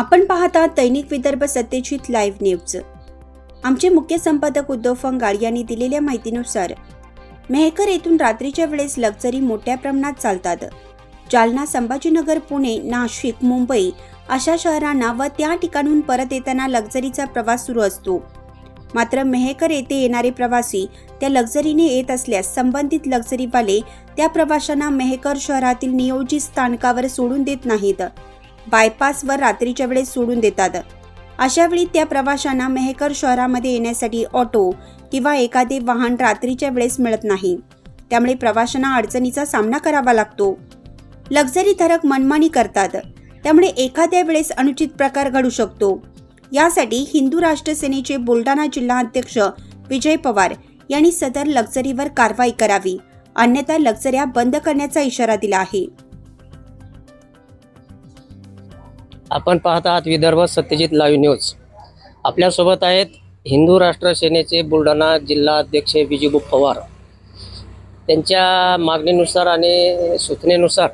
आपण पाहता दैनिक Vidarbha Satyajit live news. आमचे मुख्य संपादक उद्धव फंगाळ यांनी दिलेल्या माहितीनुसार मेहकर येथून रात्रीच्या वेळेस लक्झरी मोठ्या प्रमाणात चालतात. जालना संभाजीनगर पुणे नाशिक मुंबई अशा शहरांना व त्या ठिकाणून परत येताना लक्झरीचा प्रवास सुरू असतो. मात्र मेहकर येथे येणारे प्रवासी त्या लक्झरीने येत असल्यास संबंधित लक्झरीवाले त्या प्रवाशांना मेहकर शहरातील नियोजित स्थानकावर सोडून देत नाहीत. बायपासवर रात्रीच्या वेळेस सोडून देतात. अशावेळी त्या प्रवाशांना मेहकर शहरामध्ये येण्यासाठी ऑटो किंवा एखादे वाहन रात्रीच्या वेळेस मिळत नाही. त्यामुळे प्रवाशांना अडचणीचा सामना करावा लागतो. लक्झरी धारक मनमानी करतात. त्यामुळे एखाद्या वेळेस अनुचित प्रकार घडू शकतो. यासाठी हिंदू राष्ट्र सेनेचे बुलढाणा जिल्हा अध्यक्ष विजय पवार यांनी सदर लक्झरीवर कारवाई करावी. अन्यथा लक्झऱ्या बंद करण्याचा इशारा दिला आहे. आपण पाहत आहात विदर्भ सत्यजित लाईव्ह न्यूज. आपल्यासोबत आहेत हिंदू राष्ट्र सेनेचे बुलढाणा जिल्हा अध्यक्ष विजयबू पवार. त्यांच्या मागणीनुसार आणि सूचनेनुसार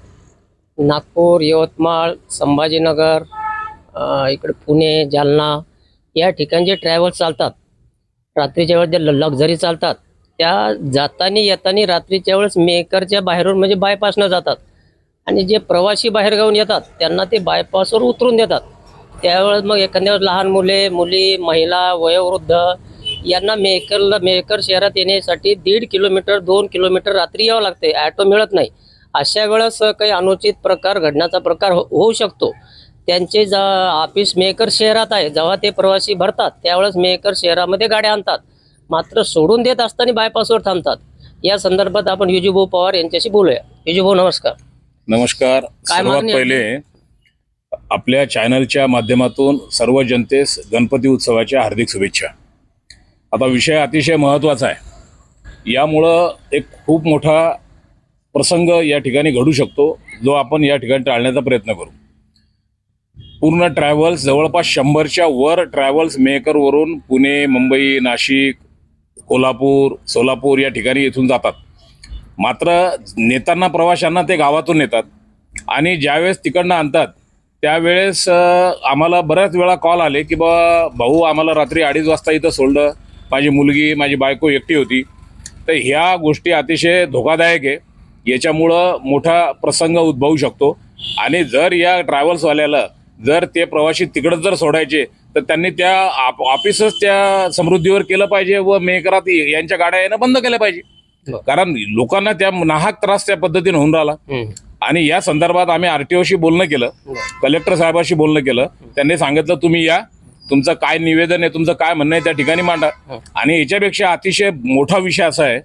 नागपूर यवतमाळ संभाजीनगर इकडे पुणे जालना या ठिकाणी जे ट्रॅव्हल्स चालतात रात्रीच्या वेळेस जे लक्झरी चालतात त्या जाताना येताना रात्रीच्या वेळेस मेकरच्या बाहेरून म्हणजे बायपासनं जातात. आणि जे प्रवासी बाहेरगावून येतात त्यांना ते बायपासवर उतरून देतात. त्यावेळेस मग एखाद्या वेळेस लहान मुले मुली महिला वयोवृद्ध यांना मेहकरला मेहकर शहरात येण्यासाठी दीड किलोमीटर दोन किलोमीटर रात्री यावं लागते ॲटो मिळत नाही. अशा वेळेस काही अनुचित प्रकार घडण्याचा प्रकार हो- होऊ शकतो. त्यांचे ज ऑफिस मेहकर शहरात आहे. जेव्हा ते प्रवासी भरतात त्यावेळेस मेहकर शहरामध्ये गाड्या आणतात. मात्र सोडून देत असताना बायपासवर थांबतात. या संदर्भात आपण युजीभाऊ पवार यांच्याशी बोलूया. युजीभाऊ नमस्कार. नमस्कार. सर्वात? पहिले आपल्या चॅनलच्या माध्यमातून सर्व जनतेस गणपती उत्सवाच्या हार्दिक शुभेच्छा. आता विषय अतिशय महत्त्वाचा आहे. यामुळं एक खूप मोठा प्रसंग या ठिकाणी घडू शकतो जो आपण या ठिकाणी टाळण्याचा प्रयत्न करू. पूर्ण ट्रॅव्हल्स जवळपास शंभरच्या वर ट्रॅव्हल्स मेकरवरून पुणे मुंबई नाशिक कोल्हापूर सोलापूर या ठिकाणी इथून जातात. मात्र नेताना प्रवाशांना ते गावातून नेतात. आणि ज्यावेळेस तिकडनं आणतात त्यावेळेस आम्हाला बऱ्याच वेळा कॉल आले की बा भाऊ आम्हाला रात्री अडीच वाजता इथं सोडलं. माझी मुलगी माझी बायको एकटी होती. तर ह्या गोष्टी अतिशय धोकादायक आहे. याच्यामुळं मोठा प्रसंग उद्भवू शकतो. आणि जर या ट्रॅव्हल्सवाल्याला जर ते प्रवाशी तिकडंच जर सोडायचे तर त्यांनी त्या आप ऑफिसच त्या समृद्धीवर केलं पाहिजे व मेकरात यांच्या गाड्या येणं बंद केल्या पाहिजे. कारण लोकांना त्या नाहक त्रास त्या पद्धतीने होऊन राहिला. आणि या संदर्भात आम्ही आरटीओशी बोलणं केलं. कलेक्टर साहेबाशी बोलणं केलं. त्यांनी सांगितलं तुम्ही या. तुमचं काय निवेदन आहे? तुमचं काय म्हणणं आहे? त्या ठिकाणी मांडा. आणि याच्यापेक्षा अतिशय मोठा विषय असा आहे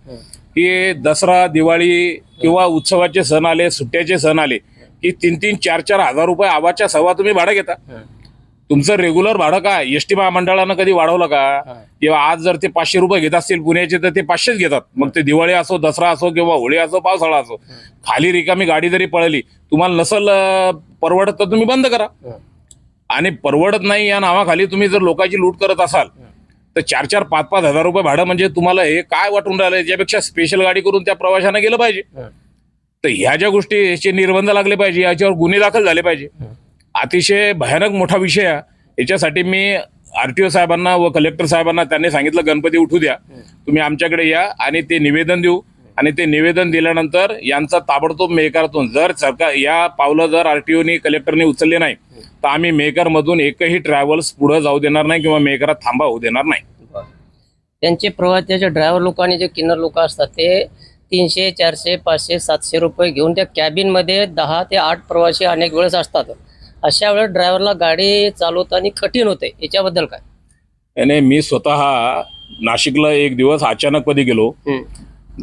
की दसरा दिवाळी किंवा उत्सवाचे सण आले सुट्ट्याचे सण आले की तीन तीन चार चार हजार रुपये आवाजच्या सव्वा तुम्ही भाडं घेता. तुमचं रेग्युलर भाडं काय? एस टी महामंडळानं कधी वाढवलं का? किंवा आज जर ते पाचशे रुपये घेत असतील पुण्याचे तर ते पाचशेच घेतात. मग ते दिवाळी असो दसरा असो किंवा होळी असो पावसाळा असो खाली रिकामी गाडी जरी पळली तुम्हाला नसल परवडत तर तुम्ही बंद करा. आणि परवडत नाही या नावाखाली तुम्ही जर लोकांची लूट करत असाल तर चार चार पाच पाच हजार रुपये भाडं म्हणजे तुम्हाला हे काय वाटून राहिलं याच्यापेक्षा स्पेशल गाडी करून त्या प्रवाशांना गेलं पाहिजे. तर ह्या ज्या गोष्टी याचे निर्बंध लागले पाहिजे याच्यावर गुन्हे दाखल झाले पाहिजे. अतिशय भयानक मोठा विषय आहे. याच्यासाठी मी आरटीओ साहेबांना व कलेक्टर साहेबांना त्यांनी सांगितलं गणपती उठू द्या. तुम्ही आमच्याकडे या आणि ते निवेदन देऊ. आणि ते निवेदन दिल्यानंतर यांचा ताबडतोब मेकरातून जर सरकार या पावलं जर आरटीओनी कलेक्टरने उचलले नाही तर आम्ही मेकरमधून एकही ट्रॅव्हल्स पुढं जाऊ देणार नाही किंवा मेकरात थांबा होऊ देणार नाही. त्यांचे प्रवासाचे ड्रायव्हर लोक आणि जे किन्नर लोक असतात ते तीनशे चारशे पाचशे सातशे रुपये घेऊन त्या कॅबिनमध्ये दहा ते आठ प्रवासी अनेक वेळेस असतात. अशा वेळेस ड्रायव्हरला गाडी चालवताना कठीण होते. याच्याबद्दल काय? याने मी स्वतः नाशिकला एक दिवस अचानक कधी गेलो.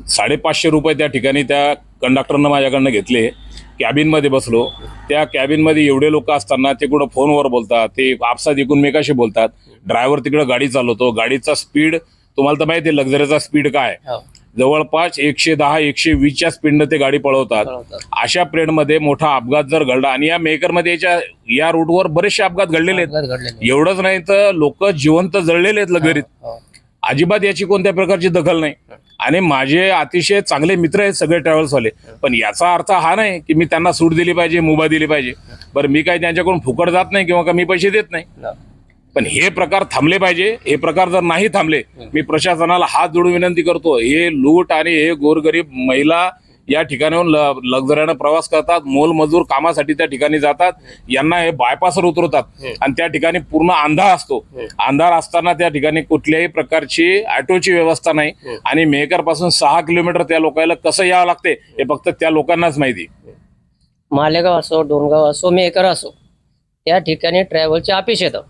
साडेपाचशे रुपये त्या ठिकाणी त्या कंडक्टरनं माझ्याकडनं घेतले. कॅबिनमध्ये बसलो. त्या कॅबिनमध्ये एवढे लोक असताना ते कुठं फोनवर बोलतात ते आपसात एकूणमेकाशी बोलतात? ड्रायव्हर तिकडं गाडी चालवतो. गाडीचा स्पीड तुम्हाला तर माहिती आहे लक्झरीचा स्पीड काय. जवळपास एकशे दहा एकशे वीसच्या स्पीडनं ते गाडी पळवतात. अशा पिरियडमध्ये मोठा अपघात जर घडला आणि या मेकरमध्ये याच्या या रूटवर बरेचसे अपघात घडलेले आहेत. एवढंच नाही तर लोक जिवंत जळलेले आहेत लगेरीत हो. अजिबात याची कोणत्या प्रकारची दखल नाही. आणि माझे अतिशय चांगले मित्र आहेत सगळे ट्रॅव्हल्सवाले पण याचा अर्थ हा नाही की मी त्यांना सूट दिली पाहिजे मुभा दिली पाहिजे. बरं मी काही त्यांच्याकडून फुकट जात नाही किंवा कमी पैसे देत नाही. पण हे प्रकार थांबले पाहिजे. हे प्रकार जर नाही थांबले मी प्रशासनाला हात जोडून विनंती करतो हे लूट आणि हे गोरगरीब महिला या ठिकाणाहून लक्झऱ्यानं प्रवास करतात मोलमजूर कामासाठी त्या ठिकाणी जातात यांना हे बायपासवर उतरवतात आणि त्या ठिकाणी पूर्ण अंधार असतो. अंधार असताना त्या ठिकाणी कुठल्याही प्रकारची ऑटोची व्यवस्था नाही आणि मेहकरपासून सहा किलोमीटर त्या लोकांना कसं यावं लागते हे फक्त त्या लोकांनाच माहिती. मालेगाव असो डोनगाव असो मेकर असो त्या ठिकाणी ट्रॅव्हलचे ऑफिस येतं.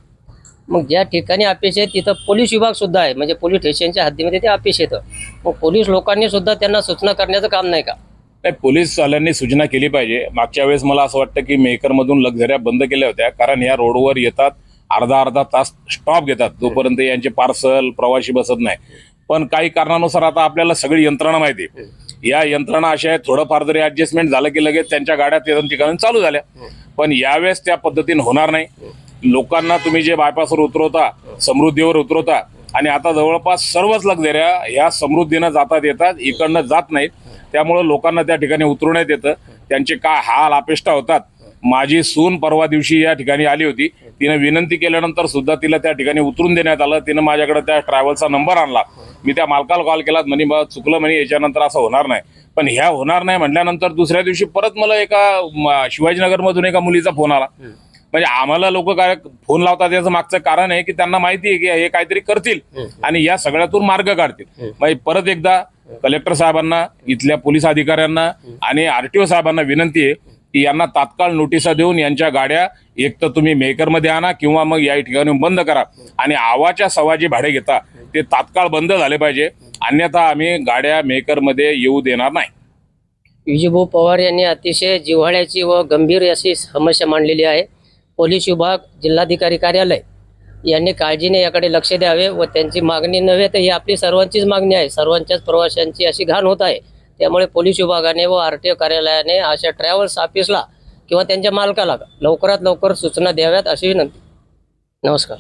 मग ज्या ठिकाणी ऑफिस आहे तिथं पोलीस विभाग सुद्धा आहे. म्हणजे पोलीस स्टेशनच्या हद्दीमध्ये ते ऑफिस येतं. मग पोलीस लोकांनी सुद्धा त्यांना सूचना करण्याचं काम नाही का? नाही पोलीस वाल्यांनी सूचना केली पाहिजे. मागच्या वेळेस मला असं वाटतं की मेकरमधून लक्झऱ्या बंद केल्या होत्या. कारण या रोडवर येतात अर्धा अर्धा तास स्टॉप घेतात. जोपर्यंत यांचे पार्सल प्रवासी बसत नाही. पण काही कारणानुसार आता आपल्याला सगळी यंत्रणा माहिती या यंत्रणा अशा आहेत थोडंफार जरी ऍडजस्टमेंट झालं की लगेच त्यांच्या गाड्या ते ठिकाणी चालू झाल्या. पण यावेळेस त्या पद्धतीने होणार नाही. लोकांना तुम्ही जे बायपासवर उतरवता समृद्धीवर उतरवता आणि आता जवळपास सर्वच लक्झऱ्या ह्या समृद्धीनं जातात येतात इकडनं जात नाहीत. त्यामुळं लोकांना त्या ठिकाणी उतरवण्यात येतं. त्यांचे काय हाल अपेष्टा होतात? माझी सून परवा दिवशी या ठिकाणी आली होती. तिनं विनंती केल्यानंतर सुद्धा तिला त्या ठिकाणी उतरून देण्यात आलं. तिनं माझ्याकडे त्या ट्रॅव्हलचा नंबर आणला. मी त्या मालकाला कॉल केला म्हणे बा चुकलं म्हणे याच्यानंतर असं होणार नाही. पण ह्या होणार नाही म्हटल्यानंतर दुसऱ्या दिवशी परत मला एका शिवाजीनगरमधून एका मुलीचा फोन आला. म्हणजे आम्हाला लोक काय फोन लावतात याचं मागचं कारण आहे की त्यांना माहिती आहे की हे काहीतरी करतील आणि या सगळ्यातून मार्ग काढतील. म्हणजे परत एकदा कलेक्टर साहेबांना इथल्या पोलीस अधिकाऱ्यांना आणि आरटीओ साहेबांना विनंती आहे की यांना तात्काळ नोटिसा देऊन यांच्या गाड्या एक तर तुम्ही मेकरमध्ये आणा किंवा मग या ठिकाणी बंद करा आणि आवाच्या सवाजी भाडे घेता. ते तात्काळ बंद झाले पाहिजे. अन्यथा आम्ही गाड्या मेकरमध्ये येऊ देणार नाही. विजयभाऊ पवार यांनी अतिशय जिव्हाळ्याची व गंभीर अशी समस्या मांडलेली आहे. पोलीस विभाग जिल्हाधिकारी कार्यालय यांनी काळजीने याकडे लक्ष द्यावे व त्यांची मागणी नव्हे तर ही आपली सर्वांचीच मागणी आहे. सर्वांच्याच प्रवाशांची अशी घाण होत आहे. त्यामुळे पोलीस विभागाने व आर टी ओ कार्यालयाने अशा ट्रॅव्हल्स ऑफिसला किंवा त्यांच्या मालकाला लवकरात लवकर सूचना द्याव्यात अशी विनंती. नमस्कार.